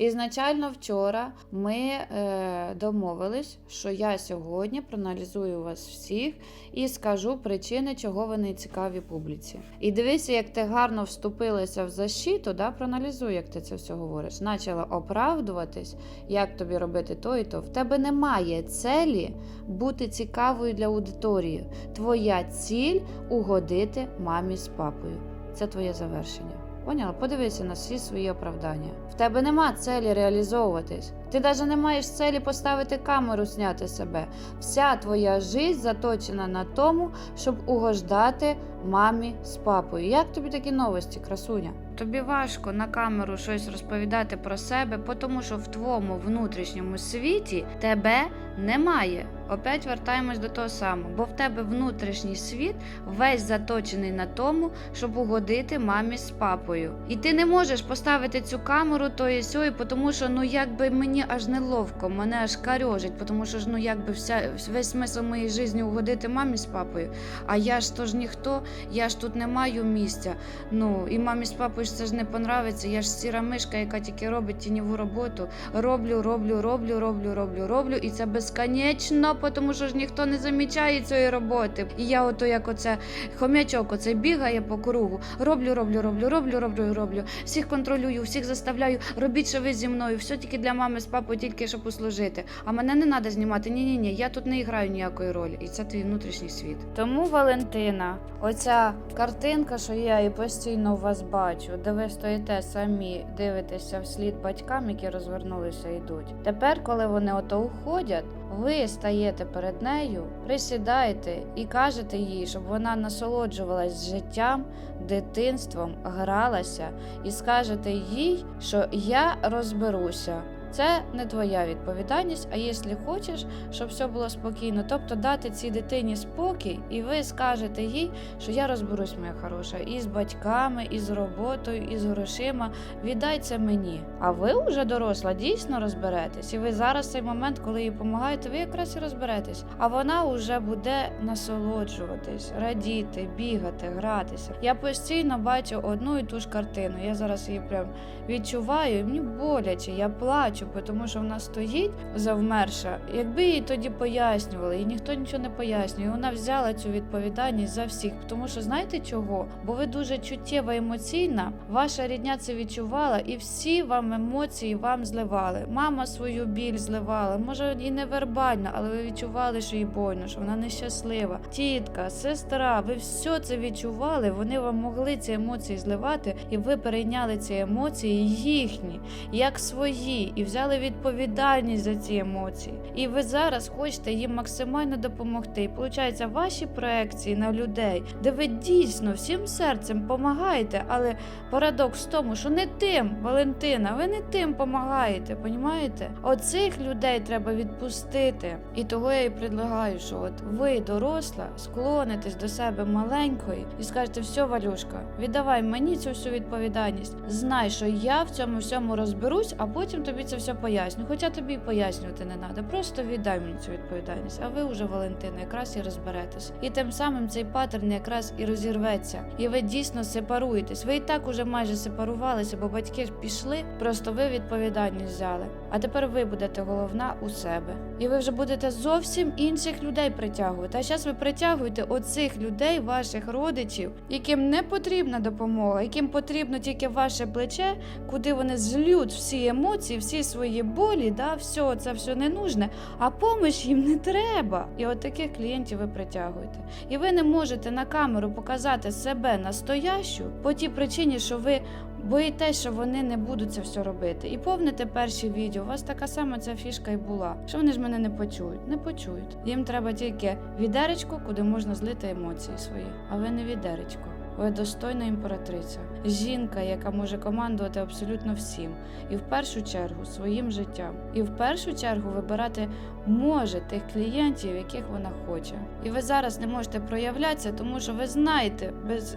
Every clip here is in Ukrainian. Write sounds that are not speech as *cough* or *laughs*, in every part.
Ізначально вчора ми е, домовились, що я сьогодні проаналізую вас всіх і скажу причини, чого ви не цікаві публіці. І дивися, як ти гарно вступилася в защиту, да? проаналізуй, як ти це все говориш. Почала оправдуватись, як тобі робити то і то. В тебе немає целі бути цікавою для аудиторії. Твоя ціль угодити мамі з папою. Це твоє завершення. Поняла? Подивися на всі свої оправдання. В тебе нема целі реалізовуватись. Ти навіть не маєш целі поставити камеру, зняти себе. Вся твоя життя заточена на тому, щоб угождати мамі з папою. Як тобі такі новості, красуня? Тобі важко на камеру щось розповідати про себе, тому що в твоєму внутрішньому світі тебе немає. Опять вертаємось до того самого, бо в тебе внутрішній світ весь заточений на тому, щоб угодити мамі з папою. І ти не можеш поставити цю камеру тої сьої, тому що ну якби мені аж неловко, мене аж карьожить, тому що ж ну якби вся весь смисл моєї житті угодити мамі з папою. А я ж то ж ніхто, я ж тут не маю місця. Ну і мамі з папою ж це ж не понравиться. Я ж сіра мишка, яка тільки робить тіньову роботу. Роблю, роблю, роблю, роблю, роблю, роблю, і це безконечно, тому що ж ніхто не замічає цієї роботи. І я ото як оце хомячок, оце бігає по кругу. Роблю, роблю, роблю, роблю, роблю, роблю. Всіх контролюю, всіх заставляю. Робіть, що ви зі мною. Все тільки для мами з папою, тільки щоб услужити. А мене не треба знімати. Ні, ні, ні. Я тут не граю ніякої ролі. І це твій внутрішній світ. Тому Валентина, оця картинка, що я і постійно у вас бачу, де ви стоїте самі, дивитеся вслід батькам, які розвернулися йдуть. Тепер, коли вони ото уходять, ви стаєте перед нею, присідаєте і кажете їй, щоб вона насолоджувалась життям, дитинством, гралася, і скажете їй, що я розберуся. Це не твоя відповідальність, а якщо хочеш, щоб все було спокійно, тобто дати цій дитині спокій, і ви скажете їй, що я розберусь, моя хороша, і з батьками, і з роботою, і з грошима. Віддай це мені. А ви вже доросла, дійсно розберетесь. І ви зараз цей момент, коли їй допомагаєте, ви якраз і розберетесь. А вона вже буде насолоджуватись, радіти, бігати, гратися. Я постійно бачу одну і ту ж картину. Я зараз її прям відчуваю, і мені боляче, я плачу, тому що вона стоїть завмерша. Якби їй тоді пояснювали, і ніхто нічого не пояснює. Вона взяла цю відповідальність за всіх. Тому що знаєте чого? Бо ви дуже чуттєва емоційна, ваша рідня це відчувала, і всі вам емоції вам зливали. Мама свою біль зливала, може і не вербально, але ви відчували, що їй больно, що вона нещаслива. Тітка, сестра, ви все це відчували. Вони вам могли ці емоції зливати, і ви перейняли ці емоції їхні, як свої, і взяли відповідальність за ці емоції. І ви зараз хочете їм максимально допомогти. І виходить, ваші проекції на людей, де ви дійсно всім серцем допомагаєте, але парадокс в тому, що не тим, Валентина, ви не тим допомагаєте, понімаєте? Оцих людей треба відпустити. І того я і предлагаю, що от ви, доросла, склонитесь до себе маленької і скажете, все, Валюшка, віддавай мені цю всю відповідальність. Знай, що я в цьому всьому розберусь, а потім тобі це все поясню. Хоча тобі пояснювати не треба. Просто віддай мені цю відповідальність. А ви вже, Валентина, якраз і розберетесь. І тим самим цей паттерн якраз і розірветься. І ви дійсно сепаруєтесь. Ви і так уже майже сепарувалися, бо батьки пішли. Просто ви відповідальність взяли. А тепер ви будете головна у себе. І ви вже будете зовсім інших людей притягувати. А зараз ви притягуєте оцих людей, ваших родичів, яким не потрібна допомога, яким потрібно тільки ваше плече, куди вони злють всі емоції, всі свої болі, да, все це все не нужне, а помощь їм не треба. І от таких клієнтів ви притягуєте. І ви не можете на камеру показати себе настоящу по тій причині, що ви боїтесь, що вони не будуть це все робити. І повните перші відео. У вас така сама ця фішка і була. Що вони ж мене не почують? Не почують. Їм треба тільки відеречко, куди можна злити емоції свої. А ви не відеречко. Ви достойна імператриця, жінка, яка може командувати абсолютно всім, і в першу чергу своїм життям, і в першу чергу вибирати може тих клієнтів, яких вона хоче. І ви зараз не можете проявлятися, тому що ви знаєте без,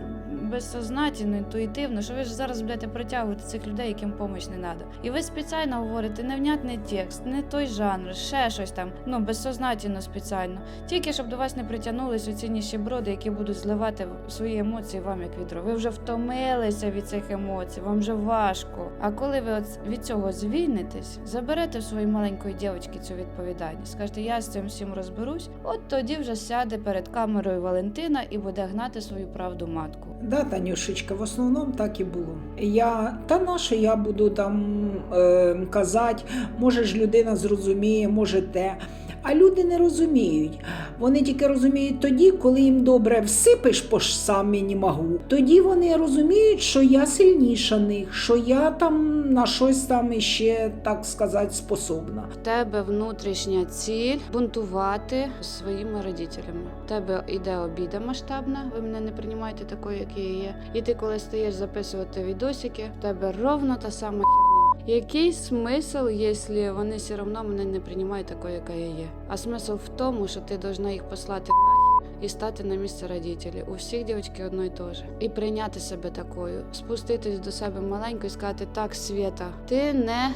безсознательно, інтуїтивно, що ви ж зараз будете притягувати цих людей, яким помощь не треба. І ви спеціально говорите невнятний текст, не той жанр, ще щось там, ну безсознательно спеціально. Тільки щоб до вас не притягнулись оці ніщеброди, які будуть зливати свої емоції вам як відро. Ви вже втомилися від цих емоцій, вам вже важко. А коли ви от від цього звільнитесь, заберете в своїй маленької дівчинки цю відповідальність, скажете, я з цим всім розберусь, от тоді вже сяде перед камерою Валентина і буде гнати свою правду матку. Да, Танюшечка, в основному так і було. Я та наше я буду там е, казати, може ж людина зрозуміє, може те. А люди не розуміють. Вони тільки розуміють тоді, коли їм добре всипиш по самі не могу. Тоді вони розуміють, що я сильніша них, що я там на щось там іще, так сказати, способна. В тебе внутрішня ціль бунтувати своїми родителями. В тебе йде обіда масштабна, ви мене не приймаєте такою, як я є. І ти коли стаєш записувати відосики, в тебе ровно та сама. Який смисл, якщо вони все одно мене не приймають такою, яка я є? А смисл в тому, що ти должна їх послати і стати на місце родителів. У всіх дівчатки одно і те же. І прийняти себе такою, спуститись до себе маленько і сказати: так, Свята, ти не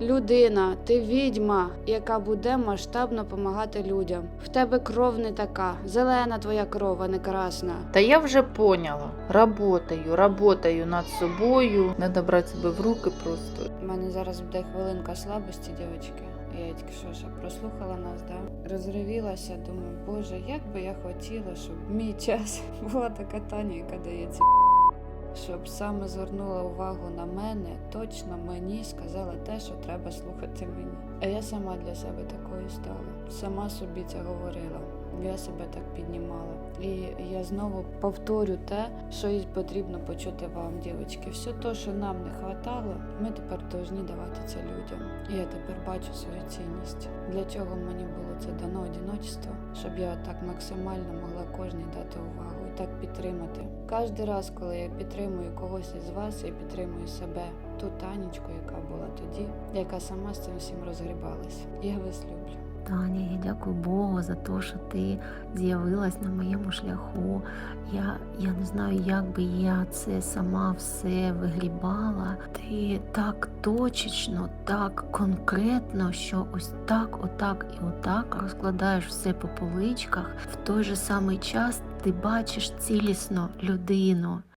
людина, ти відьма, яка буде масштабно допомагати людям. В тебе кров не така, зелена твоя кров, а не красна. Та я вже поняла. Работаю, работаю над собою. Надо брати себе в руки просто. У мене зараз буде хвилинка слабості, дівчатки. Я тільки ще прослухала нас, да? розривілася, думаю, боже, як би я хотіла, щоб мій час *laughs* була така Таня, яка дається, *laughs* щоб саме звернула увагу на мене, точно мені сказала те, що треба слухати мені. А я сама для себе такою стала. Сама собі це говорила. Я себе так піднімала. І я знову повторю те, що і потрібно почути вам, дівчатки. Все те, що нам не хватало, ми тепер повинні давати це людям. І я тепер бачу свою цінність. Для чого мені було це дано одиночество, щоб я так максимально могла кожній дати увагу і так підтримати. Кожен раз, коли я підтримую когось із вас, я підтримую себе, ту танечку, яка була тоді, яка сама з цим всім розгрібалась. Я вас люблю. Таня, я дякую Богу за те, що ти з'явилась на моєму шляху. Я, я не знаю, як би я це сама все вигрібала. Ти так точечно, так конкретно, що ось так, отак і отак розкладаєш все по поличках. В той же самий час ти бачиш цілісно людину.